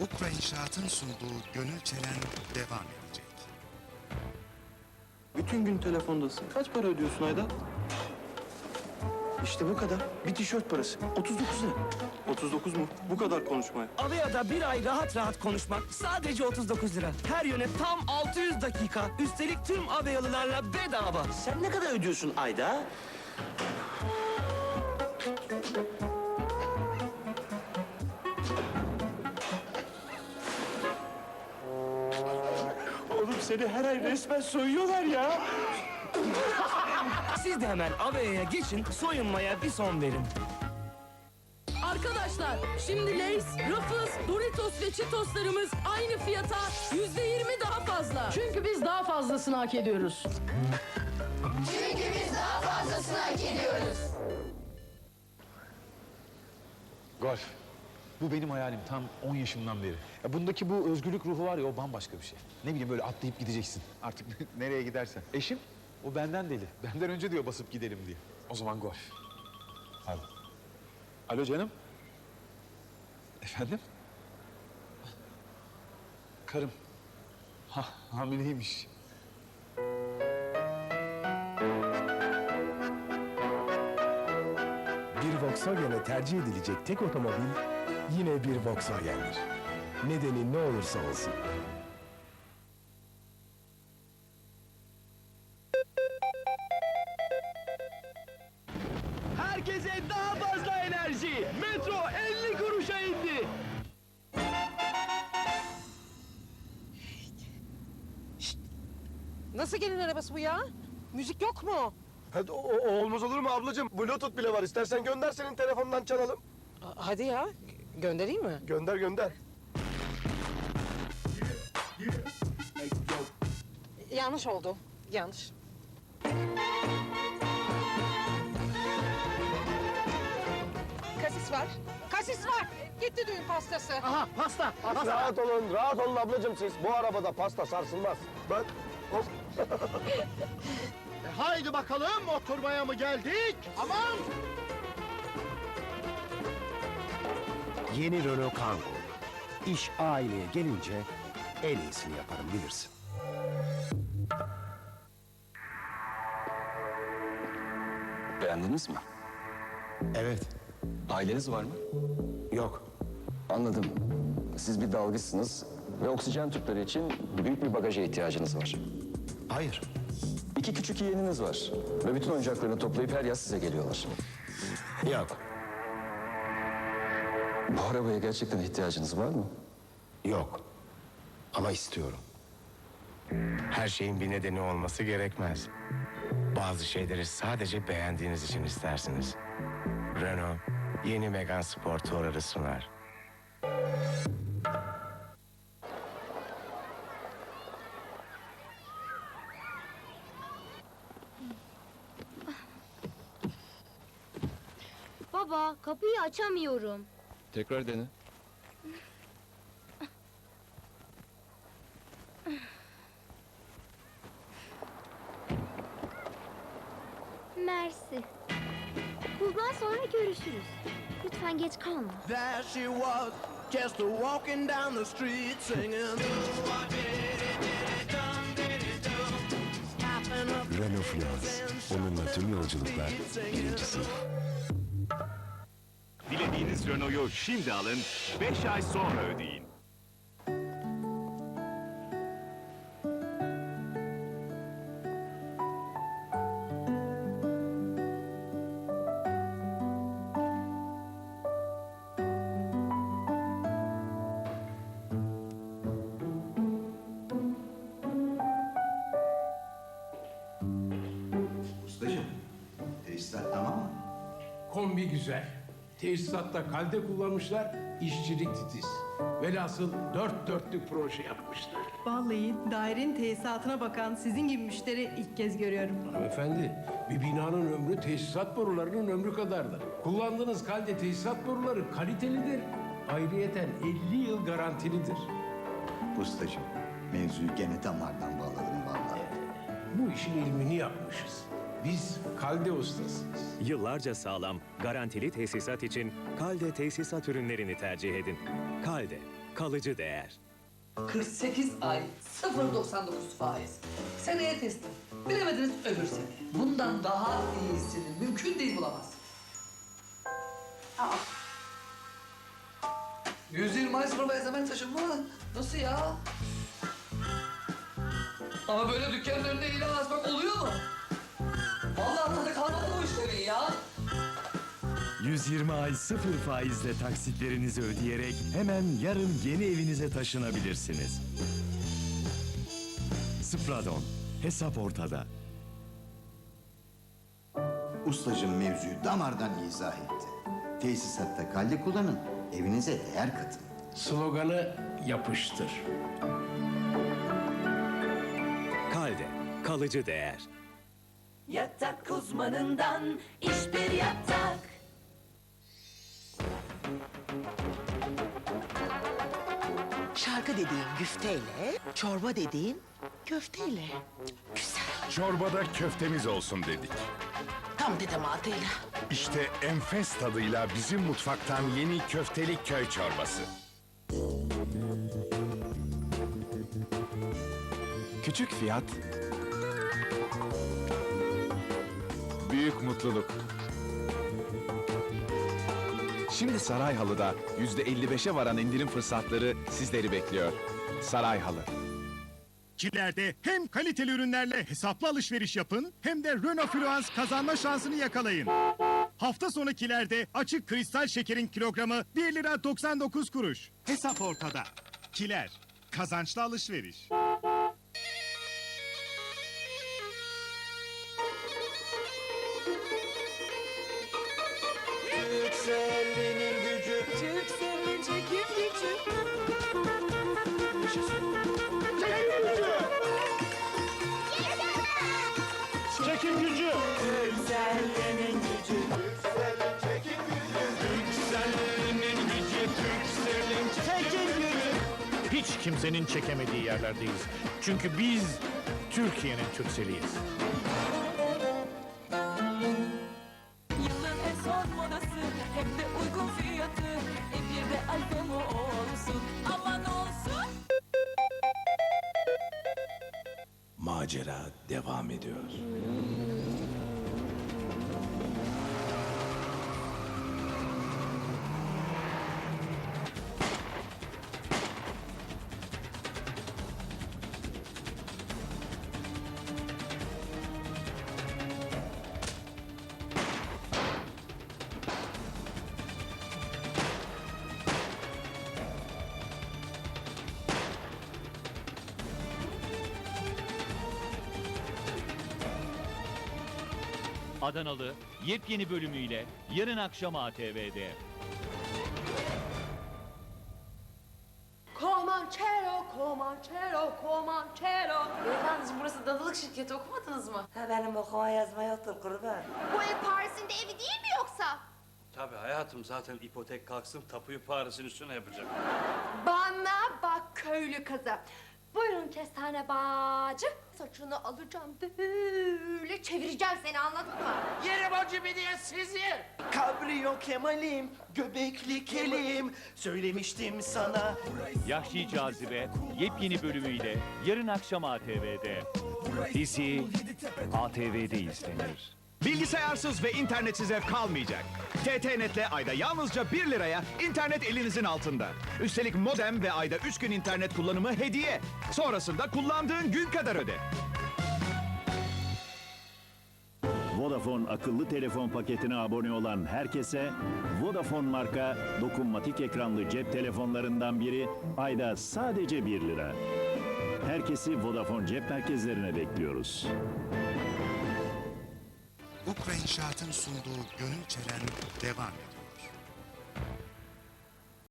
Ukra İnşaat'ın sunduğu Gönül Çelen devam edecek. Bütün gün telefondasın. Kaç para ödüyorsun ayda? İşte bu kadar. Bir tişört parası. 39 ne? 39 mu? Bu kadar konuşmaya. Avea'da bir ay rahat rahat konuşmak sadece 39 lira. Her yöne tam 600 dakika. Üstelik tüm Avea'lılarla bedava. Sen ne kadar ödüyorsun ayda? Seni her ay resmen soyuyorlar ya. Siz de hemen Avea'ya geçin, soyunmaya bir son verin. Arkadaşlar şimdi Lay's, Ruffles, Doritos ve Cheetos'larımız aynı fiyata yüzde yirmi daha fazla. Çünkü biz daha fazlasını hak ediyoruz. Çünkü biz daha fazlasını hak ediyoruz. Golf. Bu benim hayalim tam 10 yaşımdan beri. Ya bundaki bu özgürlük ruhu var ya o bambaşka bir şey. Ne bileyim böyle atlayıp gideceksin. Artık nereye gidersen. Eşim o benden deli. Benden önce diyor basıp gidelim diye. O zaman golf. Hadi. Alo canım. Efendim? Karım. Ha, hamileymiş. Bir Volkswagen'e tercih edilecek tek otomobil yine bir Volkswagen'dir. Nedeni ne olursa olsun. Herkese daha fazla enerji. Metro 50 kuruşa indi. Nasıl gelin arabası bu ya? Müzik yok mu? Hadi, o, o- olmaz olur mu ablacığım? Bluetooth bile var. İstersen gönder senin telefondan çalalım. Hadi ya. Göndereyim mi? Gönder gönder. Yanlış oldu. Yanlış. Kasis var. Kasis var. Gitti düğün pastası. Aha pasta. Rahat olun, rahat olun ablacığım siz. Bu arabada pasta sarsılmaz. Ben... Hop. Haydi bakalım oturmaya mı geldik? Aman! Yeni Renault Kangoo. İş aileye gelince en iyisini yaparım bilirsin. Beğendiniz mi? Evet. Aileniz var mı? Yok. Anladım. Siz bir dalgıçsınız ve oksijen tüpleri için büyük bir bagaja ihtiyacınız var. Hayır. İki küçük yeğeniniz var ve bütün oyuncaklarını toplayıp her yaz size geliyorlar. Yok. Bu arabaya gerçekten ihtiyacınız var mı? Yok. Ama istiyorum. Her şeyin bir nedeni olması gerekmez. Bazı şeyleri sadece beğendiğiniz için istersiniz. Renault yeni Megane Sport Touar'ı sunar. Baba kapıyı açamıyorum. Tekrar dene. Mersi. Okuldan sonra görüşürüz. Lütfen geç kalma. There she was, just walking down the street singing. Renault Fluence. Onunla tüm yolculuklar birinci sınıf. Dilediğiniz Renault'u şimdi alın, 5 ay sonra ödeyin. Ustacığım, tesisat tamam mı? Kombi güzel. Tesisatta kalde kullanmışlar, işçilik titiz. Velhasıl dört dörtlük proje yapmışlar. Vallahi dairenin tesisatına bakan sizin gibi müşteri ilk kez görüyorum. Hanımefendi, bir binanın ömrü tesisat borularının ömrü kadardır. Kullandığınız kalde tesisat boruları kalitelidir. Ayrıyeten 50 yıl garantilidir. Ustacığım, mevzuyu gene damardan bağladın vallahi. Bu işin ilmini yapmışız. Biz kalde ustasıyız. Yıllarca sağlam, garantili tesisat için Kalde tesisat ürünlerini tercih edin. Kalde, kalıcı değer. 48 ay 0.99 faiz. Seneye teslim. Bilemediniz öbür sene. Bundan daha iyisini mümkün değil bulamazsın. Aa. 120 ay sıfır benzemen taşınma. Nasıl ya? Ama böyle dükkanın önünde ilan asmak oluyor mu? Vallahi tadı kalmadı bu işlerin ya. 120 ay sıfır faizle taksitlerinizi ödeyerek hemen yarın yeni evinize taşınabilirsiniz. Spradon, hesap ortada. Ustacım mevzuyu damardan izah etti. Tesisatta kalli kullanın, evinize değer katın. Sloganı yapıştır. Kalde, kalıcı değer. Yatak uzmanından iş bir yatak. Şarkı dediğin güfteyle, çorba dediğin köfteyle. Güzel. Çorbada köftemiz olsun dedik. Tam dedematıyla. İşte enfes tadıyla bizim mutfaktan yeni köfteli köy çorbası. Küçük fiyat. Büyük mutluluk. Şimdi Saray Halı'da yüzde 55'e varan indirim fırsatları sizleri bekliyor. Saray Halı. Kilerde hem kaliteli ürünlerle hesaplı alışveriş yapın hem de Renault Fluence kazanma şansını yakalayın. Hafta sonu kilerde açık kristal şekerin kilogramı 1 lira 99 kuruş. Hesap ortada. Kiler, kazançlı alışveriş. Çekim gücü. Hiç kimsenin çekemediği yerlerdeyiz. Çünkü biz Türkiye'nin Türkseliyiz. Yılın en son modası hem de uygun fiyatı. E bir de albümü olsun. Aman olsun. Macera devam ediyor. Adanalı yepyeni bölümüyle yarın akşam ATV'de. Comanchero, Comanchero, Comanchero. Beyefendiciğim burası dadılık şirketi okumadınız mı? Ha benim okuma yazma yoktur kurban. Bu ev Paris'in de evi değil mi yoksa? Tabii hayatım zaten ipotek kalksın tapuyu Paris'in üstüne yapacağım. Bana bak köylü kızı. Buyurun kestane bacı. Saçını alacağım böyle çevireceğim seni anladın mı? Yerim o diye sizi. Kabriyo Kemal'im, göbekli kelim. Söylemiştim sana. Yahşi Cazibe yepyeni bölümüyle yarın akşam ATV'de. Dizi ATV'de izlenir. Bilgisayarsız ve internetsiz ev kalmayacak. TT-Net'le ayda yalnızca 1 liraya internet elinizin altında. Üstelik modem ve ayda 3 gün internet kullanımı hediye. Sonrasında kullandığın gün kadar öde. Vodafone akıllı telefon paketine abone olan herkese Vodafone marka dokunmatik ekranlı cep telefonlarından biri ayda sadece 1 lira. Herkesi Vodafone cep merkezlerine bekliyoruz. Ukra İnşaat'ın sunduğu Gönül Çelen devam ediyor.